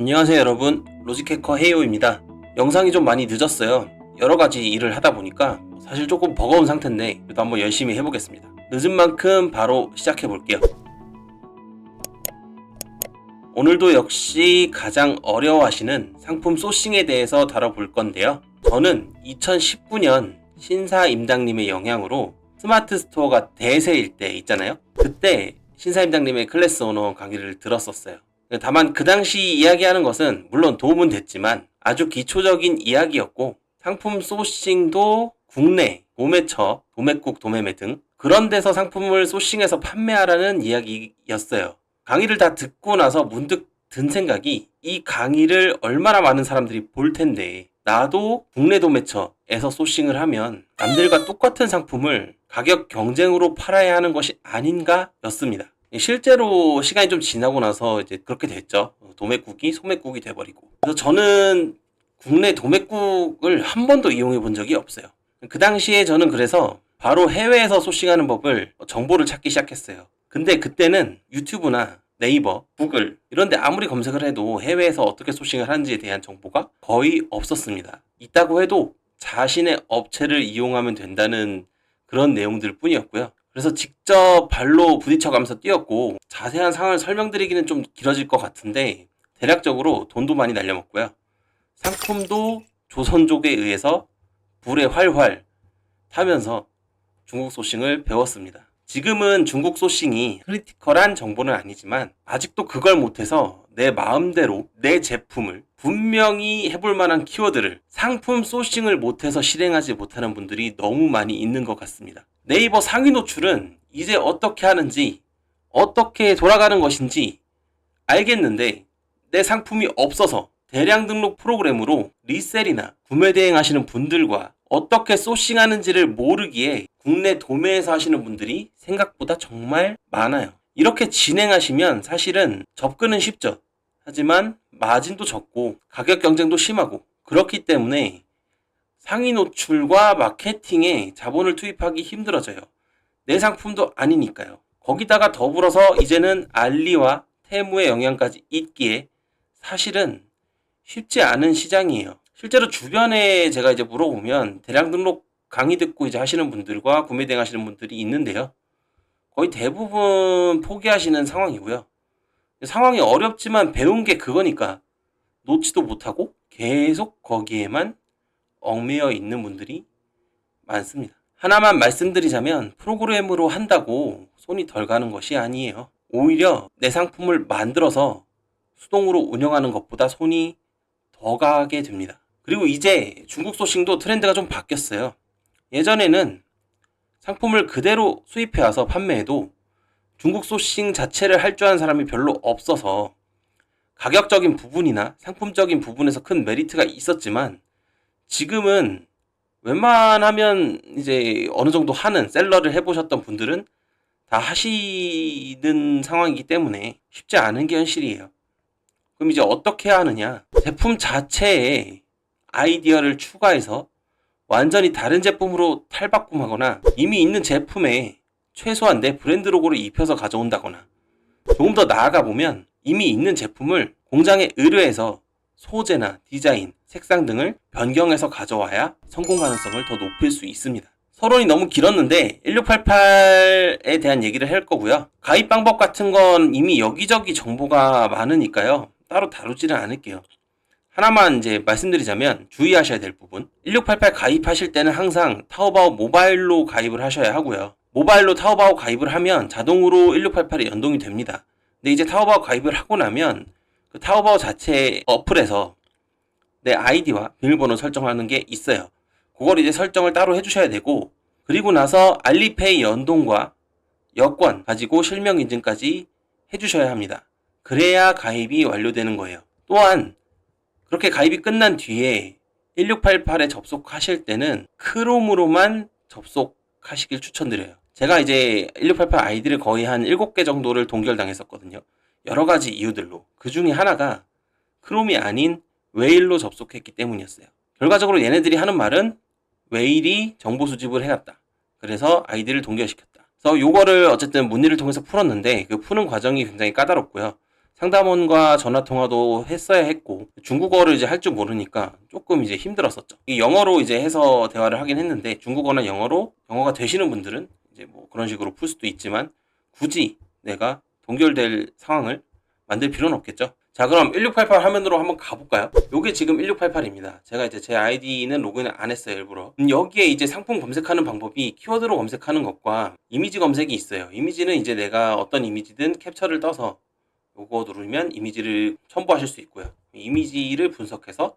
안녕하세요 여러분. 로직해커 헤이오입니다. 영상이 좀 많이 늦었어요. 여러가지 일을 하다 보니까 사실 조금 버거운 상태인데 그래도 한번 열심히 해보겠습니다. 늦은 만큼 바로 시작해 볼게요. 오늘도 역시 가장 어려워하시는 상품 소싱에 대해서 다뤄볼 건데요. 저는 2019년 신사 임당님의 영향으로 스마트 스토어가 대세일 때 있잖아요. 그때 신사 임당님의 클래스 오너 강의를 들었었어요 다만 그 당시 이야기하는 것은 물론 도움은 됐지만 아주 기초적인 이야기였고 상품 소싱도 국내 도매처, 도매국, 도매매 등 그런 데서 상품을 소싱해서 판매하라는 이야기였어요. 강의를 다 듣고 나서 문득 든 생각이 이 강의를 얼마나 많은 사람들이 볼 텐데 나도 국내 도매처에서 소싱을 하면 남들과 똑같은 상품을 가격 경쟁으로 팔아야 하는 것이 아닌가 였습니다. 실제로 시간이 좀 지나고 나서 이제 그렇게 됐죠. 도매국이 소매국이 돼버리고. 그래서 저는 국내 도매국을 한 번도 이용해 본 적이 없어요. 그 당시에 저는 그래서 바로 해외에서 소싱하는 법을 정보를 찾기 시작했어요. 근데 그때는 유튜브나 네이버, 구글 이런데 아무리 검색을 해도 해외에서 어떻게 소싱을 하는지에 대한 정보가 거의 없었습니다. 있다고 해도 자신의 업체를 이용하면 된다는 그런 내용들 뿐이었고요. 그래서 직접 발로 부딪혀가면서 뛰었고 자세한 상황을 설명드리기는 좀 길어질 것 같은데 대략적으로 돈도 많이 날려먹고요. 상품도 조선족에 의해서 불에 활활 타면서 중국 소싱을 배웠습니다. 지금은 중국 소싱이 크리티컬한 정보는 아니지만 아직도 그걸 못해서 내 마음대로 내 제품을 분명히 해볼 만한 키워드를 상품 소싱을 못해서 실행하지 못하는 분들이 너무 많이 있는 것 같습니다. 네이버 상위 노출은 이제 어떻게 하는지 어떻게 돌아가는 것인지 알겠는데 내 상품이 없어서 대량 등록 프로그램으로 리셀이나 구매 대행 하시는 분들과 어떻게 소싱하는지를 모르기에 국내 도매에서 하시는 분들이 생각보다 정말 많아요. 이렇게 진행하시면 사실은 접근은 쉽죠. 하지만 마진도 적고 가격 경쟁도 심하고 그렇기 때문에 상위 노출과 마케팅에 자본을 투입하기 힘들어져요. 내 상품도 아니니까요. 거기다가 더불어서 이제는 알리와 테무의 영향까지 있기에 사실은 쉽지 않은 시장이에요. 실제로 주변에 제가 이제 물어보면 대량 등록 강의 듣고 이제 하시는 분들과 구매 대행 하시는 분들이 있는데요. 거의 대부분 포기하시는 상황이고요. 상황이 어렵지만 배운 게 그거니까 놓지도 못하고 계속 거기에만 얽매여 있는 분들이 많습니다. 하나만 말씀드리자면 프로그램으로 한다고 손이 덜 가는 것이 아니에요. 오히려 내 상품을 만들어서 수동으로 운영하는 것보다 손이 더 가게 됩니다. 그리고 이제 중국 소싱도 트렌드가 좀 바뀌었어요. 예전에는 상품을 그대로 수입해 와서 판매해도 중국 소싱 자체를 할 줄 아는 사람이 별로 없어서 가격적인 부분이나 상품적인 부분에서 큰 메리트가 있었지만 지금은 웬만하면 이제 어느 정도 하는 셀러를 해보셨던 분들은 다 하시는 상황이기 때문에 쉽지 않은 게 현실이에요. 그럼 이제 어떻게 하느냐? 제품 자체에 아이디어를 추가해서 완전히 다른 제품으로 탈바꿈하거나 이미 있는 제품에 최소한 내 브랜드 로고를 입혀서 가져온다거나 조금 더 나아가 보면 이미 있는 제품을 공장에 의뢰해서 소재나 디자인, 색상 등을 변경해서 가져와야 성공 가능성을 더 높일 수 있습니다. 서론이 너무 길었는데 1688에 대한 얘기를 할 거고요. 가입 방법 같은 건 이미 여기저기 정보가 많으니까요. 따로 다루지는 않을게요. 하나만 이제 말씀드리자면 주의하셔야 될 부분. 1688 가입하실 때는 항상 타오바오 모바일로 가입을 하셔야 하고요. 모바일로 타오바오 가입을 하면 자동으로 1688에 연동이 됩니다. 근데 이제 타오바오 가입을 하고 나면 그 타오바오 자체 어플에서 내 아이디와 비밀번호 설정하는 게 있어요. 그걸 이제 설정을 따로 해주셔야 되고 그리고 나서 알리페이 연동과 여권 가지고 실명 인증까지 해주셔야 합니다. 그래야 가입이 완료되는 거예요. 또한 그렇게 가입이 끝난 뒤에 1688에 접속하실 때는 크롬으로만 접속하시길 추천드려요. 제가 이제 1688 아이디를 거의 한 7개 정도를 동결당했었거든요. 여러 가지 이유들로. 그 중에 하나가 크롬이 아닌 웨일로 접속했기 때문이었어요. 결과적으로 얘네들이 하는 말은 웨일이 정보 수집을 해놨다. 그래서 아이디를 동결시켰다. 그래서 요거를 어쨌든 문의를 통해서 풀었는데 그 푸는 과정이 굉장히 까다롭고요. 상담원과 전화 통화도 했어야 했고 중국어를 이제 할 줄 모르니까 조금 이제 힘들었었죠. 이 영어로 이제 해서 대화를 하긴 했는데 중국어나 영어로 영어가 되시는 분들은 이제 뭐 그런 식으로 풀 수도 있지만 굳이 내가 동결될 상황을 만들 필요는 없겠죠. 자, 그럼 1688 화면으로 한번 가볼까요? 요게 지금 1688입니다. 제가 이제 제 아이디는 로그인을 안 했어요, 일부러. 음, 여기에 이제 상품 검색하는 방법이 키워드로 검색하는 것과 이미지 검색이 있어요. 이미지는 이제 내가 어떤 이미지든 캡처를 떠서 요거 누르면 이미지를 첨부하실 수 있고요. 이미지를 분석해서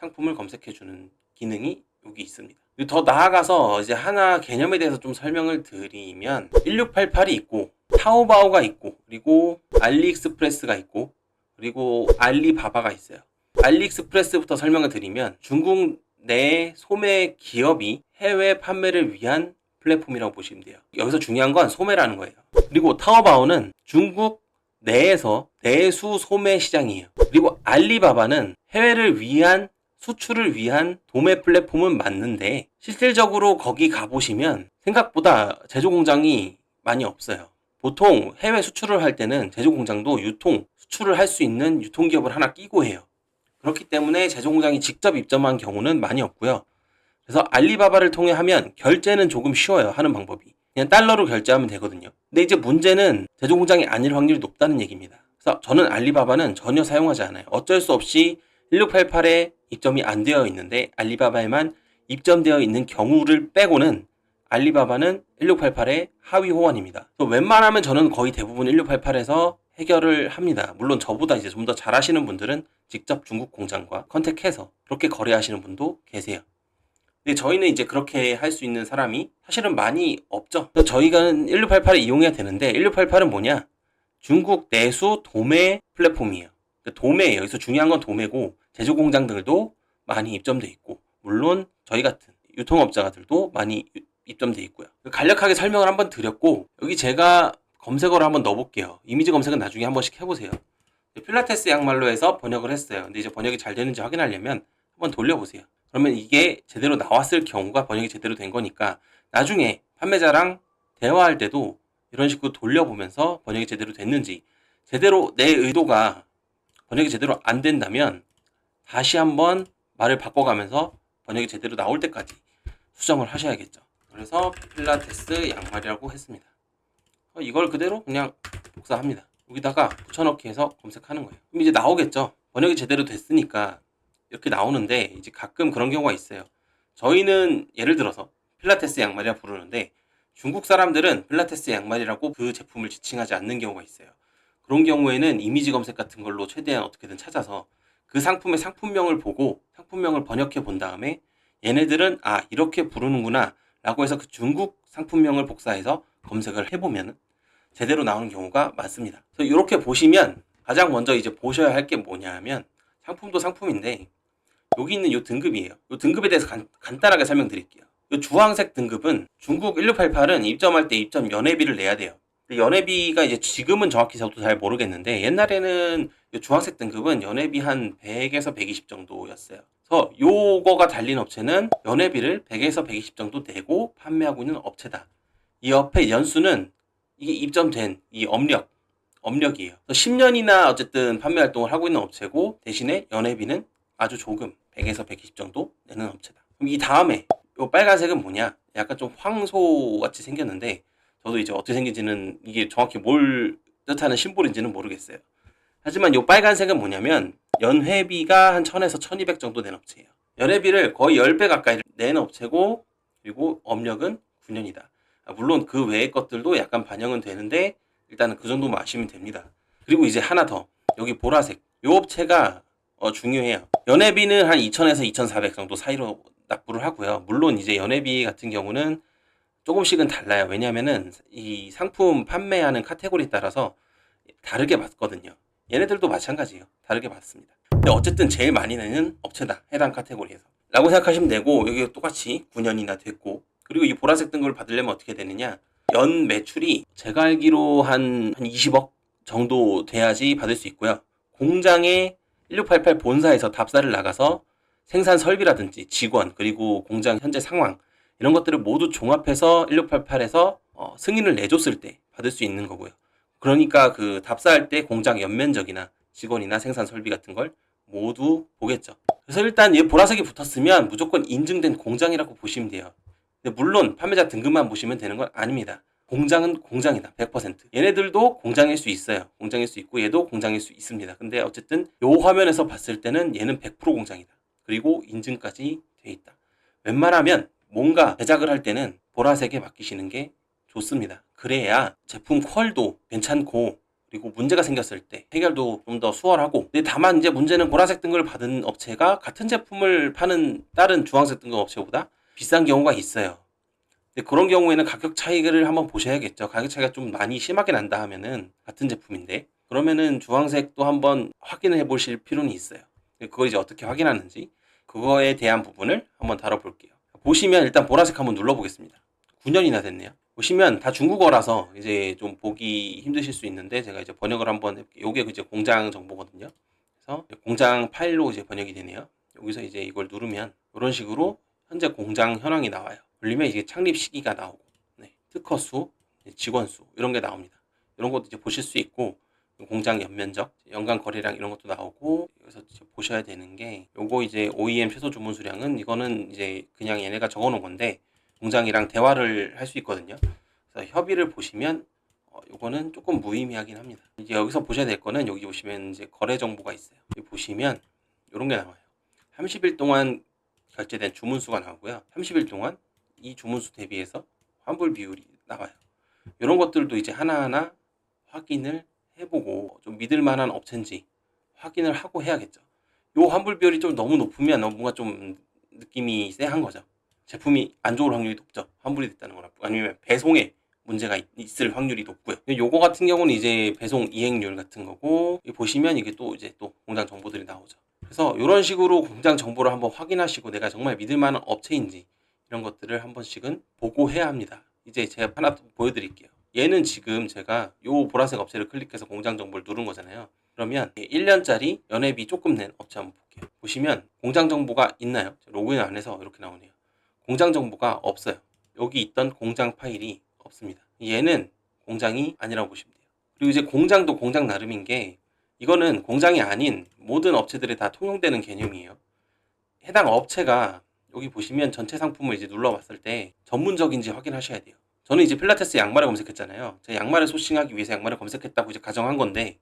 상품을 검색해 주는 기능이 여기 있습니다. 더 나아가서 이제 하나 개념에 대해서 좀 설명을 드리면 1688이 있고 타오바오가 있고 그리고 알리익스프레스가 있고 그리고 알리바바가 있어요. 알리익스프레스부터 설명을 드리면 중국 내 소매 기업이 해외 판매를 위한 플랫폼이라고 보시면 돼요. 여기서 중요한 건 소매라는 거예요. 그리고 타오바오는 중국 내에서 내수 소매 시장이에요. 그리고 알리바바는 해외를 위한 수출을 위한 도매 플랫폼은 맞는데 실질적으로 거기 가보시면 생각보다 제조 공장이 많이 없어요. 보통 해외 수출을 할 때는 제조 공장도 유통, 수출을 할 수 있는 유통기업을 하나 끼고 해요. 그렇기 때문에 제조 공장이 직접 입점한 경우는 많이 없고요. 그래서 알리바바를 통해 하면 결제는 조금 쉬워요. 하는 방법이. 그냥 달러로 결제하면 되거든요. 근데 이제 문제는 제조 공장이 아닐 확률이 높다는 얘기입니다. 그래서 저는 알리바바는 전혀 사용하지 않아요. 어쩔 수 없이 1688에 입점이 안 되어 있는데 알리바바에만 입점되어 있는 경우를 빼고는 알리바바는 1688의 하위 호환입니다. 또 웬만하면 저는 거의 대부분 1688에서 해결을 합니다. 물론 저보다 이제 좀 더 잘하시는 분들은 직접 중국 공장과 컨택해서 그렇게 거래하시는 분도 계세요. 근데 저희는 이제 그렇게 할 수 있는 사람이 사실은 많이 없죠. 저희가 1688을 이용해야 되는데 1688은 뭐냐? 중국 내수 도매 플랫폼이에요. 그 도매예요. 여기서 중요한 건 도매고 제조 공장들도 많이 입점돼 있고 물론 저희 같은 유통업자들도 많이 유- 입점돼 있고요. 간략하게 설명을 한번 드렸고 여기 제가 검색어를 한번 넣어볼게요. 이미지 검색은 나중에 한 번씩 해보세요. 필라테스 양말로 해서 번역을 했어요. 근데 이제 번역이 잘 되는지 확인하려면 한번 돌려보세요. 그러면 이게 제대로 나왔을 경우가 번역이 제대로 된 거니까 나중에 판매자랑 대화할 때도 이런 식으로 돌려보면서 번역이 제대로 됐는지 제대로 내 의도가 번역이 제대로 안 된다면 다시 한번 말을 바꿔가면서 번역이 제대로 나올 때까지 수정을 하셔야겠죠. 그래서 필라테스 양말이라고 했습니다. 어, 이걸 그대로 그냥 복사합니다. 여기다가 붙여넣기 해서 검색하는 거예요. 그럼 이제 나오겠죠. 번역이 제대로 됐으니까 이렇게 나오는데 이제 가끔 그런 경우가 있어요. 저희는 예를 들어서 필라테스 양말이라 부르는데 중국 사람들은 필라테스 양말이라고 그 제품을 지칭하지 않는 경우가 있어요. 그런 경우에는 이미지 검색 같은 걸로 최대한 어떻게든 찾아서 그 상품의 상품명을 보고 상품명을 번역해 본 다음에 얘네들은 아 이렇게 부르는구나 라고 해서 그 중국 상품명을 복사해서 검색을 해보면 제대로 나오는 경우가 많습니다. 그래서 이렇게 보시면 가장 먼저 이제 보셔야 할 게 뭐냐 하면 상품도 상품인데 여기 있는 이 등급이에요. 이 등급에 대해서 간, 간단하게 설명드릴게요. 이 주황색 등급은 중국 1688은 입점할 때 입점 연회비를 내야 돼요. 연회비가 이제 지금은 정확히 저도 잘 모르겠는데 옛날에는 이 주황색 등급은 연회비 한 100에서 120 정도였어요. 그래서 요거가 달린 업체는 연회비를 100에서 120 정도 내고 판매하고 있는 업체다. 이 옆에 연수는 이게 입점된 이 업력, 업력이에요. 10년이나 어쨌든 판매 활동을 하고 있는 업체고 대신에 연회비는 아주 조금 100에서 120 정도 내는 업체다. 그럼 이 다음에 이 빨간색은 뭐냐? 약간 좀 황소 같이 생겼는데 저도 이제 어떻게 생긴지는 이게 정확히 뭘 뜻하는 심볼인지는 모르겠어요. 하지만 이 빨간색은 뭐냐면 연회비가 한 1000에서 1200 정도 된 업체예요. 연회비를 거의 10배 가까이 낸 업체고 그리고 업력은 9년이다. 아, 물론 그 외의 것들도 약간 반영은 되는데 일단은 그 정도만 아시면 됩니다. 그리고 이제 하나 더 여기 보라색 이 업체가 어, 중요해요. 연회비는 한 2,000에서 2,400 정도 사이로 납부를 하고요. 물론 이제 연회비 같은 경우는 조금씩은 달라요. 왜냐하면은 이 상품 판매하는 카테고리에 따라서 다르게 받거든요. 얘네들도 마찬가지예요. 다르게 받습니다. 근데 어쨌든 제일 많이 내는 업체다. 해당 카테고리에서. 라고 생각하시면 되고 여기 똑같이 9년이나 됐고 그리고 이 보라색 등급을 받으려면 어떻게 되느냐 연 매출이 제가 알기로 한, 한 20억 정도 돼야지 받을 수 있고요. 공장에 1688 본사에서 답사를 나가서 생산 설비라든지 직원 그리고 공장 현재 상황 이런 것들을 모두 종합해서 1688에서 어, 승인을 내줬을 때 받을 수 있는 거고요. 그러니까 그 답사할 때 공장 연면적이나 직원이나 생산 설비 같은 걸 모두 보겠죠. 그래서 일단 얘 보라색이 붙었으면 무조건 인증된 공장이라고 보시면 돼요. 근데 물론 판매자 등급만 보시면 되는 건 아닙니다. 공장은 공장이다. 100%. 얘네들도 공장일 수 있어요. 공장일 수 있고 얘도 공장일 수 있습니다. 근데 어쨌든 요 화면에서 봤을 때는 얘는 100% 공장이다. 그리고 인증까지 돼 있다. 웬만하면 뭔가 제작을 할 때는 보라색에 맡기시는 게 좋습니다. 그래야 제품 퀄도 괜찮고 그리고 문제가 생겼을 때 해결도 좀 더 수월하고 근데 다만 이제 문제는 보라색 등급을 받은 업체가 같은 제품을 파는 다른 주황색 등급 업체보다 비싼 경우가 있어요. 근데 그런 경우에는 가격 차이를 한번 보셔야겠죠. 가격 차이가 좀 많이 심하게 난다 하면은 같은 제품인데 그러면은 주황색도 한번 확인을 해 보실 필요는 있어요. 그걸 이제 어떻게 확인하는지 그거에 대한 부분을 한번 다뤄볼게요. 보시면 일단 보라색 한번 눌러보겠습니다. 9년이나 됐네요. 보시면 다 중국어라서 이제 좀 보기 힘드실 수 있는데 제가 이제 번역을 한번 해볼게요. 요게 이제 공장 정보거든요. 그래서 공장 파일로 이제 번역이 되네요. 여기서 이제 이걸 누르면 이런 식으로 현재 공장 현황이 나와요. 올리면 이게 창립 시기가 나오고, 네, 특허 수, 직원 수 이런 게 나옵니다. 이런 것도 이제 보실 수 있고 공장 연면적, 연간 거래량 이런 것도 나오고 여기서 보셔야 되는 게 요거 이제 OEM 최소 주문 수량은 이거는 이제 그냥 얘네가 적어놓은 건데 공장이랑 대화를 할 수 있거든요. 그래서 협의를 보시면 어, 요거는 조금 무의미하긴 합니다. 이제 여기서 보셔야 될 거는 여기 보시면 이제 거래 정보가 있어요. 여기 보시면 이런 게 나와요. 30일 동안 결제된 주문 수가 나오고요. 30일 동안 이 주문 수 대비해서 환불 비율이 나와요. 이런 것들도 이제 하나하나 확인을 해보고 좀 믿을 만한 업체인지 확인을 하고 해야겠죠. 요 환불 비율이 좀 너무 높으면 뭔가 좀 느낌이 쎄한 거죠. 제품이 안 좋을 확률이 높죠. 환불이 됐다는 거나 아니면 배송에 문제가 있- 있을 확률이 높고요. 요거 같은 경우는 이제 배송 이행률 같은 거고 보시면 이게 또 이제 또 공장 정보들이 나오죠. 그래서 이런 식으로 공장 정보를 한번 확인하시고 내가 정말 믿을 만한 업체인지 이런 것들을 한 번씩은 보고 해야 합니다. 이제 제가 하나 더 보여드릴게요. 얘는 지금 제가 요 보라색 업체를 클릭해서 공장 정보를 누른 거잖아요. 그러면 1년짜리 연회비 조금 낸 업체 한번 볼게요. 보시면 공장 정보가 있나요? 로그인 안 해서 이렇게 나오네요. 공장 정보가 없어요. 여기 있던 공장 파일이 없습니다. 얘는 공장이 아니라고 보시면 돼요. 그리고 이제 공장도 공장 나름인 게 이거는 공장이 아닌 모든 업체들에 다 통용되는 개념이에요. 해당 업체가 여기 보시면 전체 상품을 이제 눌러봤을 때 전문적인지 확인하셔야 돼요. 저는 이제 필라테스 양말을 검색했잖아요. 제가 양말을 소싱하기 위해서 양말을 검색했다고 이제 가정한 건데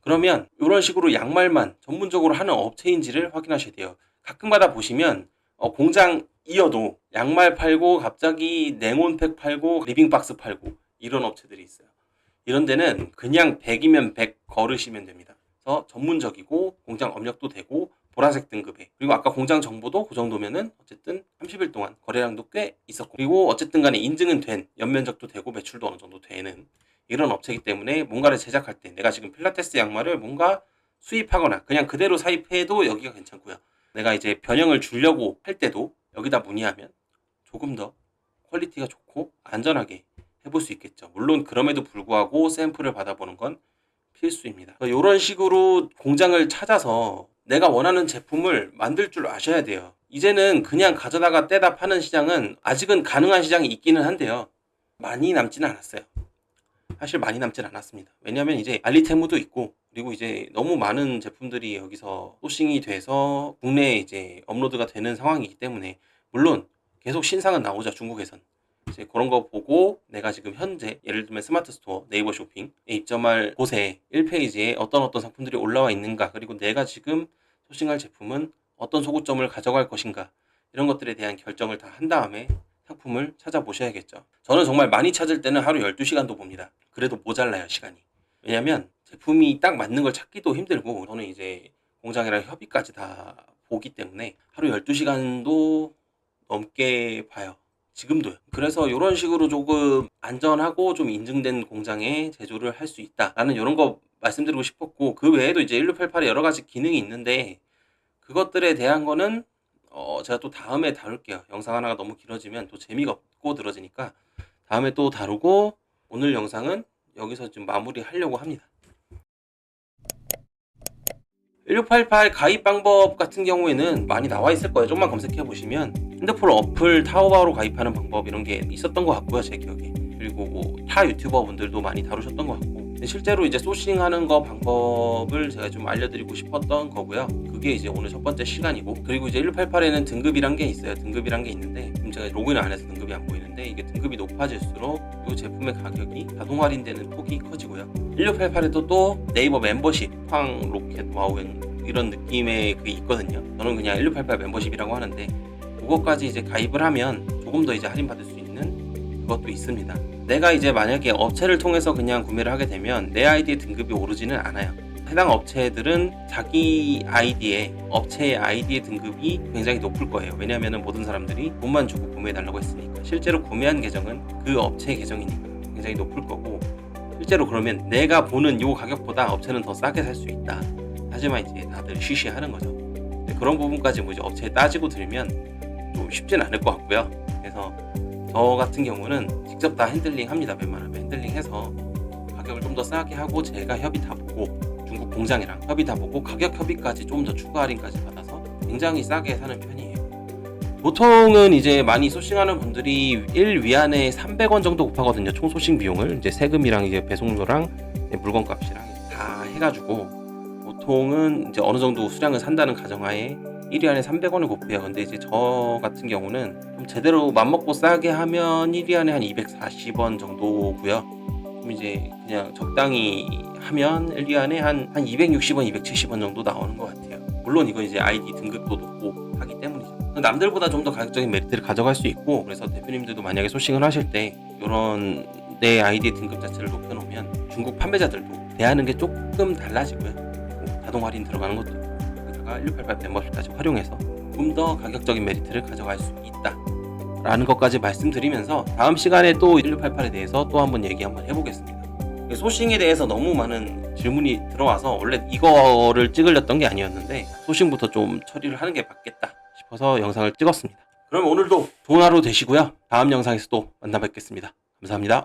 그러면 이런 식으로 양말만 전문적으로 하는 업체인지를 확인하셔야 돼요. 가끔가다 보시면 어, 공장 이어도 양말 팔고 갑자기 냉온팩 팔고 리빙박스 팔고 이런 업체들이 있어요. 이런 데는 그냥 100이면 100 걸으시면 됩니다. 그래서 전문적이고 공장 업력도 되고 보라색 등급에 그리고 아까 공장 정보도 그 정도면은 어쨌든 30일 동안 거래량도 꽤 있었고 그리고 어쨌든 간에 인증은 된 연면적도 되고 매출도 어느 정도 되는 이런 업체이기 때문에 뭔가를 제작할 때 내가 지금 필라테스 양말을 뭔가 수입하거나 그냥 그대로 사입해도 여기가 괜찮고요. 내가 이제 변형을 주려고 할 때도 여기다 문의하면 조금 더 퀄리티가 좋고 안전하게 해볼 수 있겠죠. 물론 그럼에도 불구하고 샘플을 받아보는 건 필수입니다. 이런 식으로 공장을 찾아서 내가 원하는 제품을 만들 줄 아셔야 돼요. 이제는 그냥 가져다가 떼다 파는 시장은 아직은 가능한 시장이 있기는 한데요. 많이 남지는 않았어요. 사실 많이 남진 않았습니다. 왜냐하면 이제 알리테무도 있고 그리고 이제 너무 많은 제품들이 여기서 소싱이 돼서 국내에 이제 업로드가 되는 상황이기 때문에 물론 계속 신상은 나오죠 중국에선 이제 그런 거 보고 내가 지금 현재 예를 들면 스마트 스토어 네이버 쇼핑에 입점할 곳에 1페이지에 어떤 어떤 상품들이 올라와 있는가 그리고 내가 지금 소싱할 제품은 어떤 소구점을 가져갈 것인가 이런 것들에 대한 결정을 다 한 다음에 상품을 찾아보셔야겠죠. 저는 정말 많이 찾을 때는 하루 12시간도 봅니다. 그래도 모자라요, 시간이. 왜냐면 제품이 딱 맞는 걸 찾기도 힘들고 저는 이제 공장이랑 협의까지 다 보기 때문에 하루 12시간도 넘게 봐요. 지금도요. 그래서 이런 식으로 조금 안전하고 좀 인증된 공장에 제조를 할 수 있다 라는 이런 거 말씀드리고 싶었고 그 외에도 이제 1688에 여러 가지 기능이 있는데 그것들에 대한 거는 어 제가 또 다음에 다룰게요. 영상 하나가 너무 길어지면 또 재미가 없고 들어지니까 다음에 또 다루고 오늘 영상은 여기서 좀 마무리하려고 합니다. 1688 가입 방법 같은 경우에는 많이 나와 있을 거예요. 좀만 검색해 보시면 핸드폰 어플 타오바오로 가입하는 방법 이런 게 있었던 것 같고요, 제 기억에. 그리고 뭐 타 유튜버 분들도 많이 다루셨던 것 같고 실제로 이제 소싱 하는 거 방법을 제가 좀 알려드리고 싶었던 거고요. 그게 이제 오늘 첫 번째 시간이고 그리고 이제 1688에는 등급이란 게 있어요. 등급이란 게 있는데 지금 제가 로그인을 안 해서 등급이 안 보이는데 이게 등급이 높아질수록 이 제품의 가격이 자동 할인되는 폭이 커지고요. 1688에도 또 네이버 멤버십, 팡, 로켓, 와우행 이런 느낌의 그게 있거든요. 저는 그냥 1688 멤버십이라고 하는데 그것까지 이제 가입을 하면 조금 더 이제 할인받을 수 있는 그것도 있습니다. 내가 이제 만약에 업체를 통해서 그냥 구매를 하게 되면 내 아이디의 등급이 오르지는 않아요. 해당 업체들은 자기 아이디에 업체의 아이디의 등급이 굉장히 높을 거예요. 왜냐하면 모든 사람들이 돈만 주고 구매해달라고 했으니까 실제로 구매한 계정은 그 업체의 계정이니까 굉장히 높을 거고 실제로 그러면 내가 보는 요 가격보다 업체는 더 싸게 살 수 있다. 하지만 이제 다들 쉬쉬하는 거죠. 그런 부분까지 뭐 이제 업체에 따지고 들면 좀 쉽진 않을 것 같고요. 그래서 저 같은 경우는 직접 다 핸들링 합니다. 웬만하면 핸들링 해서 가격을 좀 더 싸게 하고 제가 협의 다 보고 공장이랑 협의 다 보고 가격 협의까지 좀 더 추가 할인까지 받아서 굉장히 싸게 사는 편이에요. 보통은 이제 많이 소싱하는 분들이 1 위안에 300원 정도 곱하거든요. 총 소싱 비용을 이제 세금이랑 이제 배송료랑 물건값이랑 다 해가지고 보통은 이제 어느 정도 수량을 산다는 가정하에 1위 안에 300원을 곱해요. 근데 이제 저 같은 경우는 좀 제대로 맘먹고 싸게 하면 1위 안에 한 240원 정도고요. 좀 이제 그냥 적당히 하면 1위 안에 한, 한 260원, 270원 정도 나오는 것 같아요. 물론 이건 이제 아이디 등급도 높고 하기 때문이죠. 남들보다 좀 더 가격적인 메리트를 가져갈 수 있고 그래서 대표님들도 만약에 소싱을 하실 때 이런 내 아이디 등급 자체를 높여놓으면 중국 판매자들도 대하는 게 조금 달라지고요. 뭐 자동 할인 들어가는 것도 있고 거기다가 1688 멤버십까지 활용해서 좀 더 가격적인 메리트를 가져갈 수 있다. 라는 것까지 말씀드리면서 다음 시간에 또 1688에 대해서 또 한번 얘기 한번 해보겠습니다. 소싱에 대해서 너무 많은 질문이 들어와서 원래 이거를 찍으렸던 게 아니었는데 소싱부터 좀 처리를 하는 게 맞겠다 싶어서 영상을 찍었습니다. 그럼 오늘도 좋은 하루 되시고요. 다음 영상에서 또 만나 뵙겠습니다. 감사합니다.